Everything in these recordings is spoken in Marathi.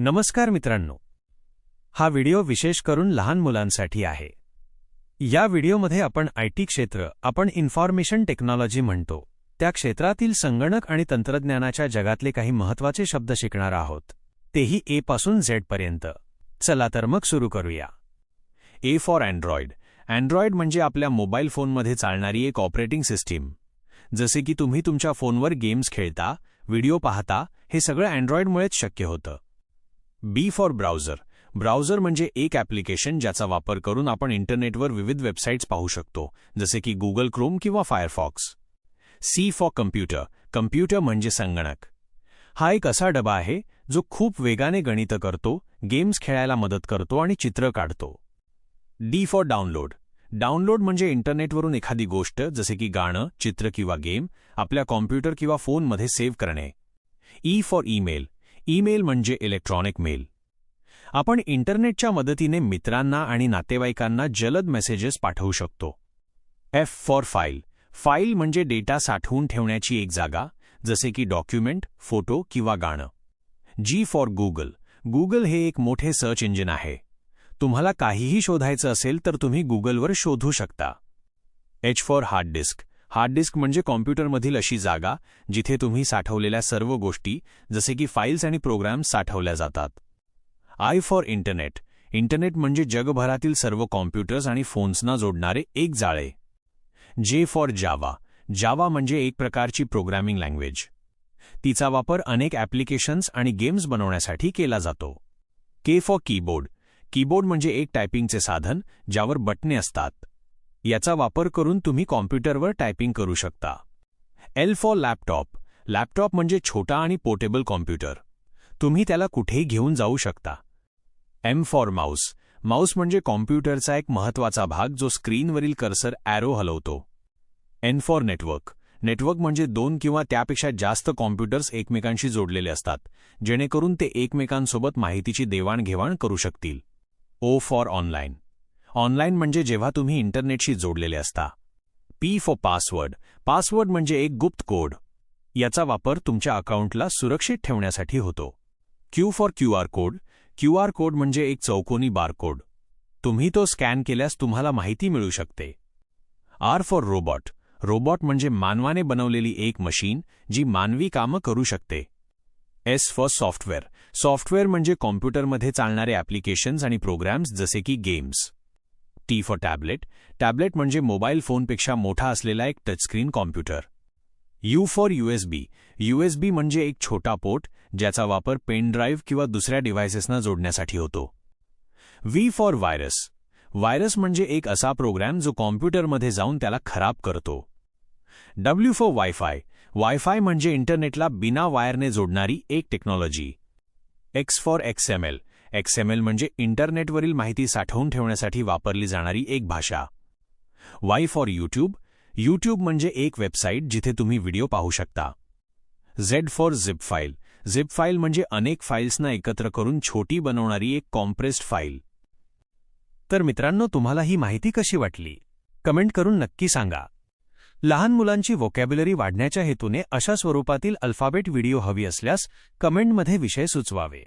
नमस्कार मित्रांनो. हा व्हिडिओ विशेष करून लहान मुलांसाठी आहे. या व्हिडिओमध्ये आपण आय टी क्षेत्र आपण इन्फॉर्मेशन टेक्नॉलॉजी म्हणतो त्या क्षेत्रातील संगणक आणि तंत्रज्ञानाच्या जगातले काही महत्त्वाचे शब्द शिकणार आहोत. तेही ए पासून झेड पर्यंत. चला तर मग सुरू करूया. A for Android. अँड्रॉइड म्हणजे आपल्या मोबाईल फोनमध्ये चालणारी एक ऑपरेटिंग सिस्टीम. जसे की तुम्ही तुमच्या फोनवर गेम्स खेळता व्हिडिओ पाहता हे सगळं अँड्रॉइडमुळेच शक्य होतं. बी फॉर ब्राउझर. ब्राउझर म्हणजे एक ॲप्लिकेशन ज्याचा वापर करून आपण इंटरनेटवर विविध वेबसाईट्स पाहू शकतो जसे की गुगल क्रोम किंवा Firefox. C for computer. Computer म्हणजे संगणक. हा एक असा डबा आहे जो खूप वेगाने गणितं करतो गेम्स खेळायला मदत करतो आणि चित्र काढतो. D for download. डाउनलोड म्हणजे इंटरनेटवरून एखादी गोष्ट जसे की गाणं चित्र किंवा गेम आपल्या कॉम्प्युटर किंवा फोनमध्ये सेव्ह करणे. E for email. ईमेल म्हणजे इलेक्ट्रॉनिक मेल. आपण इंटरनेटच्या मदतीने मित्रांना आणि नातेवाईकांना जलद मेसेजेस पाठवू शकतो. एफ फॉर फाईल फाईल म्हणजे डेटा साठवून ठेवण्याची एक जागा जसे की डॉक्युमेंट फोटो किंवा गाणं. जी फॉर गुगल गुगल हे एक मोठे सर्च इंजिन आहे. तुम्हाला काहीही शोधायचं असेल तर तुम्ही गुगलवर शोधू शकता. H for hard disk hard disk म्हणजे कॉम्प्युटरमधील अशी जागा जिथे तुम्ही साठवलेल्या सर्व गोष्टी जसे की फाईल्स आणि प्रोग्राम्स साठवल्या जातात. I for internet. इंटरनेट म्हणजे जगभरातील सर्व कॉम्प्युटर्स आणि फोन्सना जोडणारे एक जाळे. J for Java. जावा म्हणजे एक प्रकारची प्रोग्रॅमिंग लँग्वेज. तिचा वापर अनेक ॲप्लिकेशन्स आणि गेम्स बनवण्यासाठी केला जातो. के फॉर कीबोर्ड. कीबोर्ड म्हणजे एक टायपिंगचे साधन ज्यावर बटणे असतात. याचा वापर करून तुम्ही कॉम्प्युटरवर टायपिंग करू शकता. एल फॉर लॅपटॉप लॅपटॉप म्हणजे छोटा आणि पोर्टेबल कॉम्प्युटर. तुम्ही त्याला कुठेही घेऊन जाऊ शकता. एम फॉर माऊस माऊस म्हणजे कॉम्प्युटरचा एक महत्त्वाचा भाग जो स्क्रीनवरील कर्सर ॲरो हलवतो. एन फॉर नेटवर्क नेटवर्क म्हणजे दोन किंवा त्यापेक्षा जास्त कॉम्प्युटर्स एकमेकांशी जोडलेले असतात जेणेकरून ते एकमेकांसोबत माहितीची देवाणघेवाण करू शकतील. ओ फॉर ऑनलाईन ऑनलाईन म्हणजे जेव्हा तुम्ही इंटरनेटशी जोडलेले असता. पी फॉर पासवर्ड पासवर्ड म्हणजे एक गुप्त कोड. याचा वापर तुमच्या अकाउंटला सुरक्षित ठेवण्यासाठी होतो. Q for Q R code. Q R code म्हणजे एक चौकोनी बारकोड. तुम्ही तो स्कॅन केल्यास तुम्हाला माहिती मिळू शकते. आर फॉर रोबॉट रोबॉट म्हणजे मानवाने बनवलेली एक मशीन जी मानवी कामं करू शकते. एस फॉर सॉफ्टवेअर सॉफ्टवेअर म्हणजे कॉम्प्युटरमध्ये चालणारे ॲप्लिकेशन्स आणि प्रोग्राम्स जसे की games T for tablet tablet म्हणजे मोबाईल फोनपेक्षा मोठा असलेला एक touchscreen computer U for USB USB म्हणजे एक छोटा पोर्ट ज्याचा वापर पेन ड्राईव्ह किंवा दुसऱ्या डिव्हायसेसना जोडण्यासाठी होतो. व्ही फॉर व्हायरस व्हायरस म्हणजे एक असा प्रोग्रॅम जो कॉम्प्युटरमध्ये जाऊन त्याला खराब करतो. डब्ल्यू फॉर वायफाय वायफाय म्हणजे इंटरनेटला बिना वायरने जोडणारी एक technology X for X ML XML म्हणजे इंटरनेटवरील माहिती साठवून ठेवण्यासाठी वापरली जाणारी एक भाषा. वाय फॉर यूट्यूब यूट्यूब म्हणजे एक वेबसाईट जिथे तुम्ही व्हिडिओ पाहू शकता. Z for zip file zip file म्हणजे अनेक फाईल्सना एकत्र करून छोटी बनवणारी एक कॉम्प्रेस्ड फाईल तर मित्रांनो तुम्हाला ही माहिती कशी वाटली? कमेंट करून नक्की सांगा. लहान मुलांची व्होकॅब्युलरी वाढण्याच्या हेतूने अशा स्वरूपातील अल्फाबेट व्हिडिओ हवी असल्यास कमेंटमध्ये विषय सुचवावे.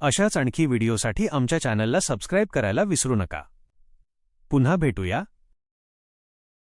अशाच आणखी व्हिडिओसाठी आमच्या चॅनलला सबस्क्राईब करायला विसरू नका. पुन्हा भेटूया.